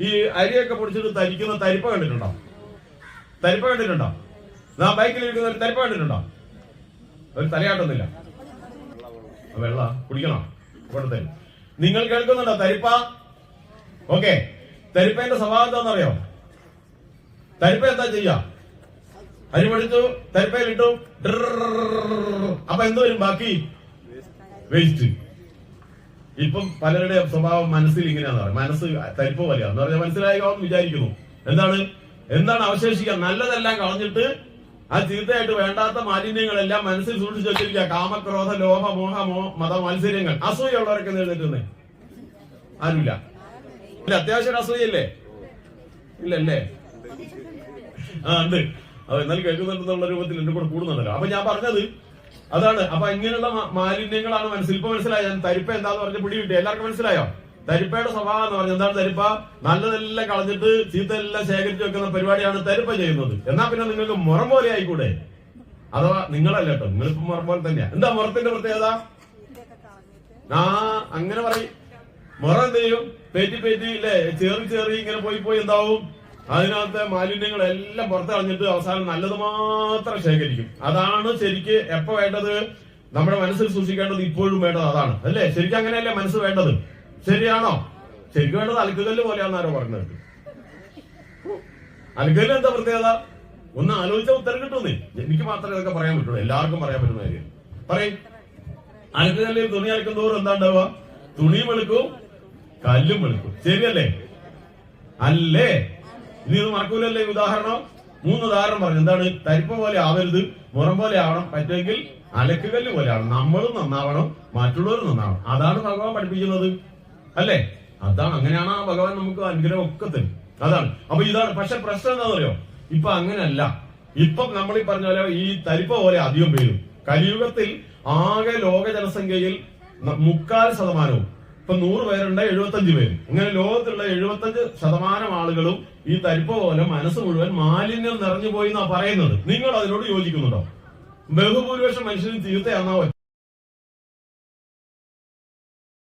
ഈ അരിയൊക്കെ പൊടിച്ചിട്ട് തരിക്കുന്ന തരിപ്പ കണ്ടിട്ടുണ്ടോ? തരിപ്പ കണ്ടിട്ടുണ്ടോ? നാ ബൈക്കിൽ ഇരിക്കുന്ന ഒരു തരിപ്പ കണ്ടിട്ടുണ്ടോ? ഒരു തലയാട്ടൊന്നുമില്ല. വെള്ള കുടിക്കണോ. കൊടുത്തേ നിങ്ങൾ കേൾക്കുന്നുണ്ടോ തരിപ്പ? ഓക്കെ. തരിപ്പേന്റെ സ്വഭാവം എന്താണെന്നറിയോ? തരിപ്പ എന്താ ചെയ്യാ? അരി പഠിച്ചു തരിപ്പയിലിട്ടു അപ്പൊ എന്ത് വരും ബാക്കി വേസ്റ്റ് ഇപ്പം പലരുടെ സ്വഭാവം മനസ്സിൽ ഇങ്ങനെയാന്ന് പറയും. മനസ്സ് തരിപ്പ് പോലെയാ എന്ന് പറഞ്ഞാൽ മനസ്സിലായോ എന്ന് വിചാരിക്കുന്നു. എന്താണ്? എന്താണ് അവശേഷിക്കുക നല്ലതെല്ലാം കളഞ്ഞിട്ട് ആ ചീത്തയായിട്ട് വേണ്ടാത്ത മാലിന്യങ്ങളെല്ലാം മനസ്സിൽ സൂക്ഷിച്ചു വെച്ചിരിക്കുക. കാമക്രോധ ലോഹ മോഹ മോ മത മത്സര്യങ്ങൾ. അസൂയുള്ളവരൊക്കെ നേരിടുന്നേ ആരുമില്ല. ഇല്ല അത്യാവശ്യം അസൂയല്ലേ ഇല്ലല്ലേ? ആ ഉണ്ട്. അത് എന്നാൽ കേൾക്കുന്നുണ്ടെന്നുള്ള രൂപത്തിൽ എന്റെ കൂടെ കൂടുന്നുണ്ടല്ലോ. അപ്പൊ ഞാൻ പറഞ്ഞത് അതാണ്. അപ്പൊ ഇങ്ങനെയുള്ള മാലിന്യങ്ങളാണ് മനസ്സിൽ ഇപ്പൊ മനസ്സിലായോ? തരിപ്പ എന്താന്ന് പറഞ്ഞ പിടി കിട്ടി. എല്ലാവർക്കും മനസ്സിലായോ? തരിപ്പയുടെ സ്വഭാവം എന്ന് പറഞ്ഞാൽ എന്താണ് തരിപ്പ? നല്ലതെല്ലാം കളഞ്ഞിട്ട് ചീത്തയെല്ലാം ശേഖരിച്ചു വെക്കുന്ന പരിപാടിയാണ് തരിപ്പ ചെയ്യുന്നത്. എന്നാ പിന്നെ നിങ്ങൾക്ക് മുറം പോലെ ആയിക്കൂടെ? അഥവാ നിങ്ങളല്ല കേട്ടോ. നിങ്ങളിപ്പോ മുറം പോലെ തന്നെയാ. എന്താ മുറത്തിന്റെ പ്രത്യേകത? ആ അങ്ങനെ പറയും. മുറം എന്ത് ചെയ്യും? പേറ്റി പേറ്റി ഇല്ലേ? ചേറി ചേറി ഇങ്ങനെ പോയി പോയി എന്താവും? അതിനകത്തെ മാലിന്യങ്ങളെല്ലാം പുറത്ത് കളഞ്ഞിട്ട് അവസാനം നല്ലത് മാത്രം ശേഖരിക്കും. അതാണ് ശരിക്ക് എപ്പോ വേണ്ടത്? നമ്മുടെ മനസ്സിൽ സൂക്ഷിക്കേണ്ടത് ഇപ്പോഴും വേണ്ടത് അതാണ്. അല്ലേ? ശരിക്കും അങ്ങനെയല്ലേ മനസ്സ് വേണ്ടത്? ശരിയാണോ? ശരിക്കും വേണ്ടത് അലക്കുകല്ല് പോലെയാണെന്ന് ആരോ പറഞ്ഞത്. അലക്കുകല്ല് എന്താ പ്രത്യേകത? ഒന്ന് ആലോചിച്ച ഉത്തരം കിട്ടുന്നേ എനിക്ക് മാത്രമേ ഇതൊക്കെ പറയാൻ പറ്റുള്ളൂ. എല്ലാവർക്കും പറയാൻ പറ്റുന്ന കാര്യം. പറയും. അലക്കുകല്ലിൽ തുണി അലക്കും തോറും എന്താ ഉണ്ടാവുക? തുണിയും വെളുക്കും കല്ലും വെളുക്കും ശരിയല്ലേ? അല്ലേ? ഇനി ഇത് മറക്കൂലല്ലേ ഉദാഹരണം? മൂന്ന് ഉദാഹരണം പറഞ്ഞു. എന്താണ്? തരിപ്പ പോലെ ആവരുത് മുറം പോലെ ആവണം പറ്റുമെങ്കിൽ അലക്കുകല്ല് ആവണം. നമ്മളും നന്നാവണം മറ്റുള്ളവരും നന്നാവണം. അതാണ് ഭഗവാൻ പഠിപ്പിക്കുന്നത്. അല്ലേ? അതാണ്. അങ്ങനെയാണ് ആ ഭഗവാൻ നമുക്ക് അനുഗ്രഹം ഒക്കെ തരും. അതാണ്. അപ്പൊ ഇതാണ്. പക്ഷെ പ്രശ്നം എന്താണെന്ന് അറിയോ ഇപ്പൊ അങ്ങനെയല്ല. ഇപ്പം നമ്മൾ ഈ പറഞ്ഞ പോലെ ഈ തരിപ്പ പോലെ അധികം പേരും. കലിയുഗത്തിൽ ആകെ ലോക ജനസംഖ്യയിൽ മുക്കാൽ ശതമാനവും ഇപ്പൊ നൂറ് പേരുണ്ട് എഴുപത്തഞ്ച് പേര്. അങ്ങനെ ലോകത്തുള്ള എഴുപത്തഞ്ച് ശതമാനം ആളുകളും ഈ തരിപ്പ പോലെ മനസ്സ് മുഴുവൻ മാലിന്യം നിറഞ്ഞു പോയി എന്നാ പറയുന്നത്. നിങ്ങൾ അതിനോട് യോജിക്കുന്നുണ്ടോ? ബഹുഭൂരിപക്ഷം മനുഷ്യനും ചീത്തയാണെന്നാ